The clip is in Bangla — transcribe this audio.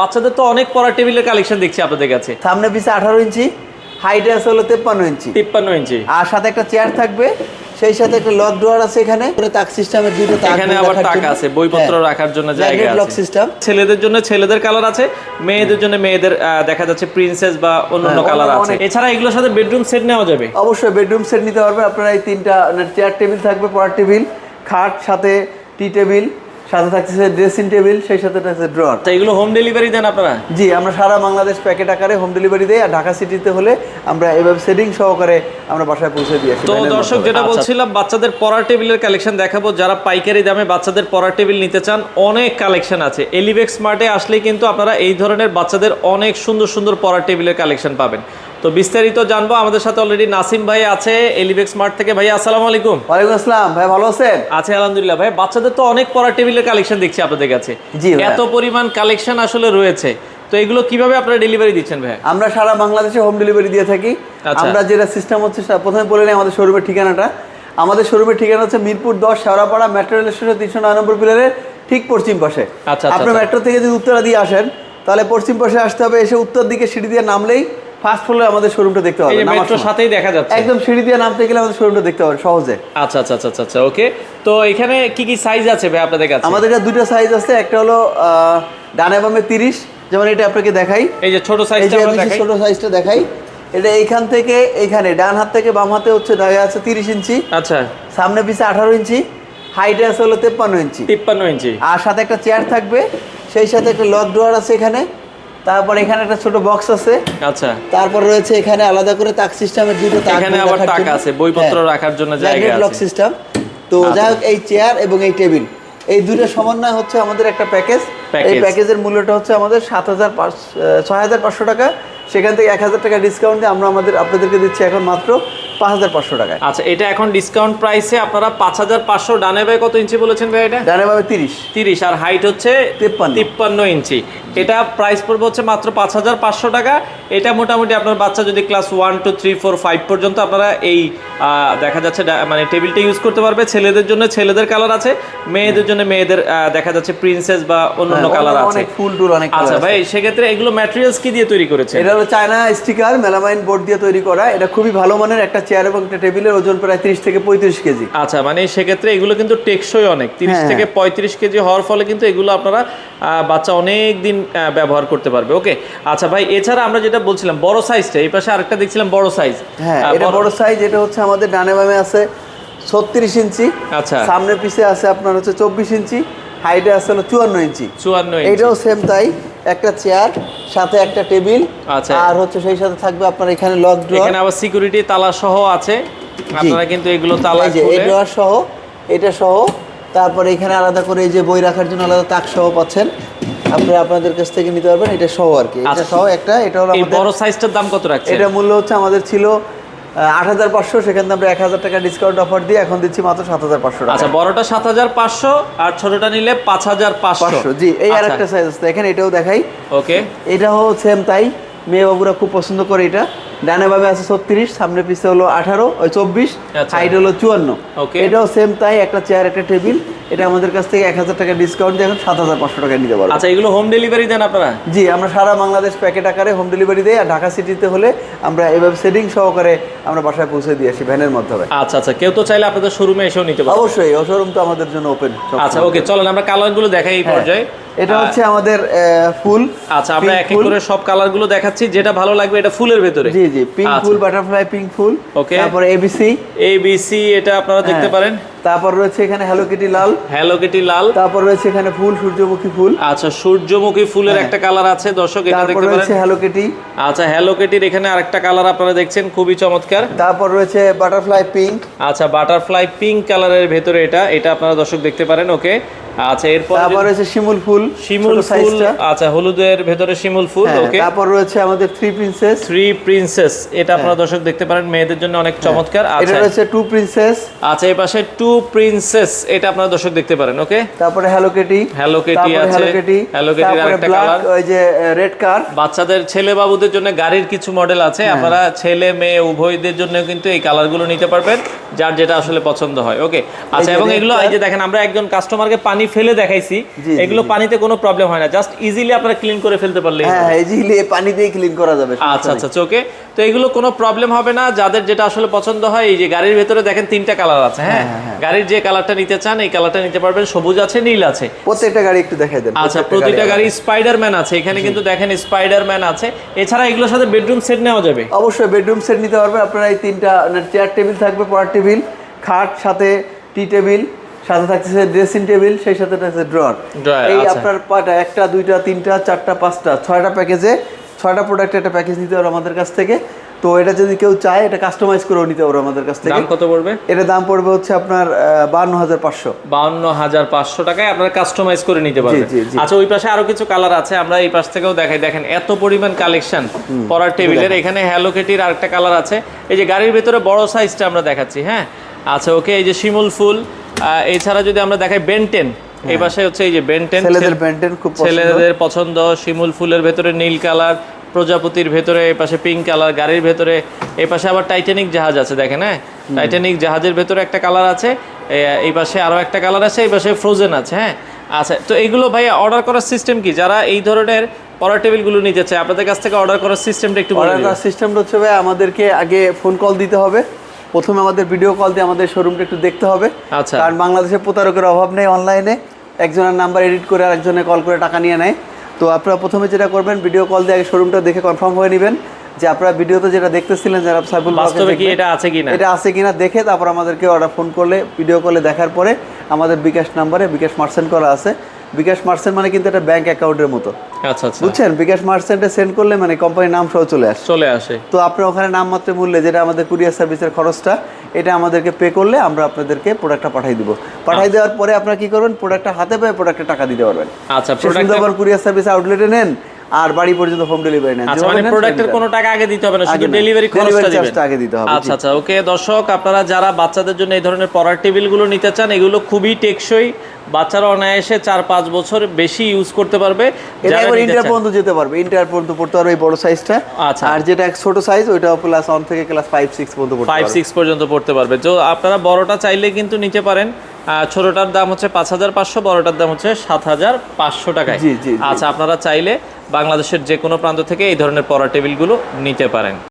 বাচ্চাদের তো অনেক পড়া টেবিলের কালেকশন দেখছি আপনাদের কাছে। সামনে পিছে আঠারো ইঞ্চি হাইটে আছে হলো তেপ্পান্ন ইঞ্চি। তিপ্পান্ন ইঞ্চি। আর সাথে একটা চেয়ার থাকবে সেই সাথে একটা লক ডোয়ার আছে এখানে। করে তাক সিস্টেমের দুটো তাক এখানে আবার জন্য। আছে বইপত্র হ্যাঁ। রাখার জন্য জায়গা ম্যাগনেট লক সিস্টেম ছেলেদের জন্য ছেলেদের কালার আছে মেয়েদের জন্য মেয়েদের দেখা যাচ্ছে প্রিন্সেস বা অন্যান্য হ্যাঁ, কালার আছে। এছাড়া এগুলোর সাথে বেডরুম সেট নেওয়া যাবে। অবশ্যই বেডরুম সেট নিতে পারবে আপনারা এই তিনটা চেয়ার টেবিল থাকবে পড়ার টেবিল খাট সাথে টি টেবিল সাথে থাকতেছে ড্রেসিং টেবিল সেই সাথে থাকছে ড্রয়ার তো এগুলো হোম ডেলিভারি দেন আপনারা? জি আমরা সারা বাংলাদেশ প্যাকেট আকারে হোম ডেলিভারি দেই আর ঢাকা সিটিতে হলে আমরা এভাবে সেটিং সহকারে আমরা বাসায় পৌঁছে দিয়ে তো দর্শক যেটা বলছিলাম বাচ্চাদের পড়ার টেবিলের কালেকশন দেখাবো। যারা পাইকারি দামে বাচ্চাদের পড়ার টেবিল নিতে চান অনেক কালেকশন আছে। এলিভেক্স স্মার্টে আসলে কিন্তু আপনারা এই ধরনের বাচ্চাদের অনেক সুন্দর সুন্দর পড়ার টেবিলের কালেকশন পাবেন। তো বিস্তারিত জানব আমাদের সাথে অলরেডি নাসিম ভাই আছে এলিভেক্স স্মার্ট থেকে। ভাই আসসালামু আলাইকুম। ওয়ালাইকুম আসসালাম ভাই ভালো আছেন? আছে আলহামদুলিল্লাহ। ভাই বাচ্চাদের তো অনেক পড়ার টেবিলের কালেকশন দেখছি আপনাদের কাছে। জি এত পরিমাণ কালেকশন আসলে রয়েছে। তো এগুলো কীভাবে আপনারা ডেলিভারি দিচ্ছেন ভাই আমরা সারা বাংলাদেশে হোম ডেলিভারি দিয়ে থাকি। আচ্ছা। আমরা যেটা সিস্টেম হচ্ছে প্রথমে বলে নিই আমাদের শোরুমের ঠিকানাটা। আমাদের শোরুমের ঠিকানা হচ্ছে মিরপুর দশ শেওড়াপাড়া মেট্রো রেল স্টেশন তিনশো নয় নম্বর পিলারের ঠিক পশ্চিম পাশে। আচ্ছা, আপনি আচ্ছা। মেট্রো থেকে যদি উত্তরা দিয়ে আসেন তাহলে পশ্চিম পাশে আসতে হবে এসে উত্তর দিকে সিঁড়ি দিয়ে নামলেই ফার্স্ট ফ্লোরে আমাদের শোরুমটা দেখতে পাবেন মেট্রোর। সাথেই দেখা যাচ্ছে। একদম সিঁড়ি দিয়ে নামতে গেলে আমাদের শোরুমটা দেখতে পাবেন সহজে। আচ্ছা আচ্ছা আচ্ছা আচ্ছা ওকে। তো এখানে কি কি সাইজ আছে ভাই আপনাদের কাছে? আমাদের কাছে দুটো সাইজ আছে একটা হলো ডানে বামে তিরিশ। যেমন এটা আপনাকে দেখাই। এই যে ছোট সাইজটা আমরা দেখাই। ছোট সাইজটা দেখাই এটা এইখান থেকে এইখানে ডান হাত থেকে বাম হাতে হচ্ছে দেখা যাচ্ছে তিরিশ ইঞ্চি। আচ্ছা। সামনে পিছে আঠারো ইঞ্চি হাইটে আছে হলো তেপ্পান্ন ইঞ্চি। তিপ্পান্ন ইঞ্চি। আর সাথে একটা চেয়ার থাকবে সেই সাথে একটা লক ডোয়ার আছে এখানে। তারপর এখানে একটা ছোট বক্স আছে। আচ্ছা। তারপর রয়েছে এখানে আলাদা করে তাক সিস্টেমের দুটো তাক এখানে আবার তাক আছে, বইপত্র হ্যাঁ। রাখার জন্য জায়গা ম্যাগনেট লক সিস্টেম তো আচ্ছা। যাই হোক এই চেয়ার এবং এই টেবিল এই দুটো সমন্বয় হচ্ছে আমাদের একটা প্যাকেজ এই প্যাকেজের মূল্যটা হচ্ছে আমাদের সাত হাজার ছয় হাজার পাঁচশো টাকা। সেখান থেকে এক হাজার টাকা ডিসকাউন্ট দিয়ে আমরা আমাদের আপনাদেরকে দিচ্ছি এখন মাত্র পাঁচ হাজার পাঁচশো টাকায়। আচ্ছা এটা এখন ডিসকাউন্ট প্রাইসে আপনারা পাঁচ হাজার পাঁচশো ডানে ভাই কত ইঞ্চি বলেছেন ভাই এটা? ডানে ভাবে তিরিশ। তিরিশ আর হাইট হচ্ছে তিপ্পান্ন। তিপ্পান্ন ইঞ্চি। এটা প্রাইস পড়বে হচ্ছে মাত্র পাঁচ হাজার পাঁচশো টাকা। এটা মোটামুটি আপনার বাচ্চা যদি class one two three four five পর্যন্ত আপনারা এই দেখা যাচ্ছে মানে টেবিলটা ইউজ করতে পারবে। ছেলেদের জন্য ছেলেদের কালার আছে মেয়েদের জন্য মেয়েদের দেখা যাচ্ছে প্রিন্সেস বা অন্যান্য হ্যাঁ, কালার আছে। অনেক ফুল টুল অনেক আচ্ছা ভাই সেক্ষেত্রে এগুলো ম্যাটেরিয়ালস কি দিয়ে তৈরি করেছে এটা হলো চায়না স্টিকার মেলামাইন বোর্ড দিয়ে তৈরি করা। এটা খুবই ভালো মানের একটা চেয়ার এবং একটা টেবিলের ওজন প্রায় তিরিশ থেকে পঁয়ত্রিশ কেজি। আচ্ছা মানে সেক্ষেত্রে এগুলো কিন্তু টেকসই অনেক। তিরিশ হ্যাঁ। থেকে পঁয়ত্রিশ কেজি হওয়ার ফলে কিন্তু এগুলো আপনারা বাচ্চা অনেক দিন ব্যবহার করতে পারবে। ওকে? আচ্ছা ভাই এছাড়া আমরা যেটা বলছিলাম বড় সাইজটা এই পাশে আরেকটা দেখছিলাম বড় সাইজ হ্যাঁ এটা বড় সাইজ এটা হচ্ছে আমাদের ডানে বামে আছে ছত্রিশ ইঞ্চি। আচ্ছা। সামনে পিছে আছে আপনার হচ্ছে চব্বিশ ইঞ্চি হাইটে আছে হলো চুয়ান্ন ইঞ্চি। চুয়ান্ন এটাও সেম তাই। একটা চেয়ার সাথে একটা টেবিল আচ্ছা। আর হচ্ছে সেই সাথে থাকবে আপনার এখানে লক ড্রয়ার। এখানে আবার সিকিউরিটি তালা সহ আছে। আপনারা কিন্তু এগুলো তালা এই ড্রয়ার সহ এটা সহ তারপরে এখানে আলাদা করে এই যে বই রাখার জন্য আলাদা তাক সহ পাচ্ছেন। আপনারা আপনাদের কাছ থেকে নিতে পারবেন এটা সহ আর কি। এটা আচ্ছা। সহ একটা এটা হলো আমাদের বড় সাইজটার দাম কত রাখছে এটা মূল্য হচ্ছে আমাদের ছিল আট হাজার পাঁচশো সেখানে থেকে আমরা এক হাজার টাকা ডিসকাউন্ট অফার দিয়ে এখন দিচ্ছি মাত্র সাত হাজার পাঁচশো আচ্ছা বড়টা সাত হাজার পাঁচশো আর ছোটটা নিলে পাঁচ হাজার পাঁচশো। জি এই আর একটা সাইজ আছে এখানে এটাও দেখাই। ওকে এটাও সেম তাই মেয়ে বাবুরা খুব পছন্দ করে এটা। ডানে বামে আছে ছত্রিশ সামনে পিছে হলো আঠারো ওই চব্বিশ আচ্ছা। হাইট হলো চুয়ান্ন. এটাও সেম তাই একটা চেয়ার একটা টেবিল এটা আমাদের কাছ থেকে এক হাজার টাকা ডিসকাউন্ট দিয়ে এখন সাত হাজার পাঁচশো টাকা নিতে পারব আচ্ছা এগুলো হোম ডেলিভারি দেন আপনারা? জি আমরা সারা বাংলাদেশ প্যাকেট আকারে হোম ডেলিভারি দেই আর ঢাকা সিটিতে হলে আমরা এভাবে সেটিং সহকারে আমরা বাসায় পৌঁছে দিয়ে আসি ভ্যানের মাধ্যমে। আচ্ছা আচ্ছা কেউ তো চাইলে আপনাদের শোরুমে এসেও নিতে পারে অবশ্যই ও শোরুম তো আমাদের জন্য ওপেন আচ্ছা ওকে চলেন আমরা কালারগুলো দেখাই এই পর্যায়ে। এটা হচ্ছে আমাদের ফুল আচ্ছা আমরা এক এক করে সব কালারগুলো দেখাচ্ছি যেটা ভালো লাগবে এটা ফুলের ভেতরে। জি জি পিঙ্ক আচ্ছা। ফুল বাটারফ্লাই পিঙ্ক ফুল ওকে তারপর এবিসি এ বি সি এটা আপনারা দেখতে পারেন। তারপর রয়েছে এখানে হ্যালো কিটি লাল। হ্যালো কিটি লাল। তারপর রয়েছে এখানে ফুল সূর্যমুখী ফুল। আচ্ছা সূর্যমুখী ফুলের একটা কালার আছে দর্শক এটা দেখতে পারেন। রয়েছে হ্যালো কিটি আচ্ছা হ্যালো কিটির এখানে আরেকটা কালার আপনারা দেখছেন খুবই চমৎকার। তারপর রয়েছে বাটারফ্লাই পিঙ্ক আচ্ছা বাটারফ্লাই পিঙ্ক কালারের ভেতরে এটা এটা আপনারা দর্শক দেখতে পারেন ওকে আচ্ছা এরপর তারপর রয়েছে শিমুল ফুল শিমুল ফুল আচ্ছা হলুদের ভেতরে শিমুল ফুল হ্যাঁ, ওকে। তারপর রয়েছে আমাদের থ্রি প্রিন্সেস থ্রি প্রিন্সেস এটা আপনারা দর্শক দেখতে পারেন মেয়েদের জন্য অনেক চমৎকার। হ্যাঁ। এটা আচ্ছা। রয়েছে টু প্রিন্সেস আচ্ছা এই পাশে টু প্রিন্সেস এটা আপনারা দর্শক দেখতে পারেন ওকে? তারপরে হ্যালো কিটি হ্যালো কিটি আছে। হ্যালো কিটির আরেকটা কালার ওই যে রেড কার বাচ্চাদের ছেলে বাবুদের জন্য গাড়ির কিছু মডেল আছে। হ্যাঁ। আপনারা ছেলে মেয়ে উভয়দের জন্য কিন্তু এই কালারগুলো নিতে পারবেন যার যেটা আসলে পছন্দ হয় ওকে? আচ্ছা এবং এগুলো এই যে দেখেন আমরা একজন কাস্টমারকে পানি ফেলে দেখাইছি এগুলো পানিতে কোনো প্রবলেম হয় না জাস্ট ইজিলি আপনারা ক্লিন করে ফেলতে পারলে হ্যাঁ হ্যাঁ ইজিলি পানিতেই ক্লিন করা যাবে আচ্ছা আচ্ছা ওকে তো এগুলো কোনো প্রবলেম হবে না যাদের যেটা আসলে পছন্দ হয় এই যে গাড়ির ভেতরে দেখেন তিনটা কালার আছে হ্যাঁ? হ্যাঁ, হ্যাঁ। গাড়ির যে কালারটা নিতে চান এই কালারটা নিতে পারবেন সবুজ আছে নীল আছে। প্রত্যেকটা গাড়ি একটু দেখাই দেন আচ্ছা প্রতিটা গাড়ি স্পাইডারম্যান আছে। এখানে কিন্তু দেখেন স্পাইডারম্যান আছে। এছাড়া এগুলোর সাথে বেডরুম সেট নেওয়া যাবে। অবশ্যই বেডরুম সেট নিতে পারবেন আপনারা এই তিনটা চেয়ার টেবিল থাকবে পড়ার টেবিল খাট সাথে টি টেবিল সাথে থাকতেছে ড্রেসিং টেবিল সেই সাথে থাকছে ড্রয়ার এই আচ্ছা। আপনার পাটা একটা দুইটা তিনটা চারটা পাঁচটা ছয়টা প্যাকেজে ছয়টা প্রোডাক্ট একটা প্যাকেজ নিতে পারো আমাদের কাছ থেকে। তো এটা যদি কেউ চায় এটা কাস্টমাইজ করেও নিতে পারো আমাদের কাছ থেকে। দাম কত পড়বে? এটা দাম পড়বে হচ্ছে আপনার বান্ন হাজার পাঁচশো। বাউন্ন হাজার পাঁচশো টাকায় আপনারা কাস্টমাইজ করে নিতে পারবেন। আচ্ছা ওই পাশে আরও কিছু কালার আছে আমরা এই পাশ থেকেও দেখাই। দেখেন এত পরিমাণ কালেকশন পড়ার টেবিলের এখানে হ্যালো কেটির আরেকটা কালার আছে। এই যে গাড়ির ভেতরে বড় সাইজটা আমরা দেখাচ্ছি হ্যাঁ? আচ্ছা ওকে এই যে শিমুল ফুল এছাড়া যদি আমরা দেখাই বেনটেন এই পাশে হচ্ছে এই যে বেনটেন ছেলেদের প্যান্টেন খুব পছন্দ। ছেলেদের পছন্দ শিমুল ফুলের ভেতরে নীল কালার প্রজাপতির ভেতরে এই পাশে পিঙ্ক কালার গাড়ির ভেতরে এই পাশে আবার টাইটানিক জাহাজ আছে দেখেন হ্যাঁ? টাইটানিক জাহাজের ভেতরে একটা কালার আছে এই পাশে আরও একটা কালার আছে এই পাশে ফ্রোজেন আছে হ্যাঁ? আচ্ছা তো এইগুলো ভাই অর্ডার করার সিস্টেম কি? যারা এই ধরনের পড়ার টেবিলগুলো নিতে চায় আপনাদের কাছ থেকে অর্ডার করার সিস্টেমটা একটু অর্ডার করার সিস্টেমটা হচ্ছে ভাই আমাদেরকে আগে ফোন কল দিতে হবে। প্রথমে আমাদের ভিডিও কল দিয়ে আমাদের শোরুমটা একটু দেখতে হবে। আচ্ছা। কারণ বাংলাদেশে প্রতারকের অভাব নেই অনলাইনে একজনের নাম্বার এডিট করে আরেকজনে কল করে টাকা নিয়ে নেয়। তো আপনারা প্রথমে যেটা করবেন ভিডিও কল দিয়ে আগে শোরুমটা দেখে কনফার্ম হয়ে নেবেন যে আপনারা ভিডিওতে যেটা দেখতেছিলেন যারা ব্লগে বাস্তবে কি এটা আছে কিনা? এটা আছে কিনা দেখে তারপর আমাদেরকে অর্ডার ফোন করলে ভিডিও কলে দেখার পরে আমাদের বিকাশ নাম্বারে বিকাশ মার্সেন্ট করা আছে। বিকাশ মার্চেন্ট মানে কিন্তু এটা ব্যাংক অ্যাকাউন্টের মতো। আচ্ছা আচ্ছা। বুঝছেন? বিকাশ মার্চেন্টে সেন্ড করলে মানে কোম্পানির নাম সহ চলে আসে। চলে আসে। তো আপনার ওখানে নাম মাত্র মূল্যে যেটা আমাদের কুরিয়ার সার্ভিসের খরচটা এটা আমাদেরকে পে করলে আমরা আপনাদেরকে প্রোডাক্টটা পাঠিয়ে দিব। পাঠিয়ে দেওয়ার পরে আপনারা কি করবেন? প্রোডাক্টটা হাতে পেয়ে প্রোডাক্টে টাকা দিতে পারবেন। আচ্ছা প্রোডাক্ট আবার কুরিয়ার সার্ভিস আউটলেটে নেন। আর বাড়ি পর্যন্ত হোম ডেলিভারি নেন। আচ্ছা মানে প্রোডাক্টের কোনো টাকা আগে দিতে হবে না শুধু ডেলিভারি খরচটা দিবেন। আগে দিতে হবে, আচ্ছা আচ্ছা ওকে দর্শক আপনারা যারা বাচ্চাদের জন্য এই ধরনের পড়ার টেবিলগুলো নিতে চান এগুলো খুবই টেকসই। বাচ্চারা অনায়াসে চার পাঁচ বছর বেশি ইউজ করতে পারবে এটা ইন্টার পর্যন্ত যেতে পারবে। ইন্টার পর্যন্ত পড়তে পারবে এই বড় সাইজটা আচ্ছা। আর যেটা এক ছোট সাইজ ওইটা ক্লাস ওয়ান থেকে ক্লাস ফাইভ সিক্স পর্যন্ত পড়তে ফাইভ পারবে। সিক্স পর্যন্ত পড়তে পারবে। তো আপনারা বড়টা চাইলে কিন্তু নিতে পারেন। ছোটটার দাম হচ্ছে পাঁচ হাজার পাঁচশো বড়টার দাম হচ্ছে সাত হাজার পাঁচশো টাকায় জি, জি, জি। আচ্ছা আপনারা চাইলে বাংলাদেশের যে কোনো প্রান্ত থেকে এই ধরনের পড়া টেবিলগুলো নিতে পারেন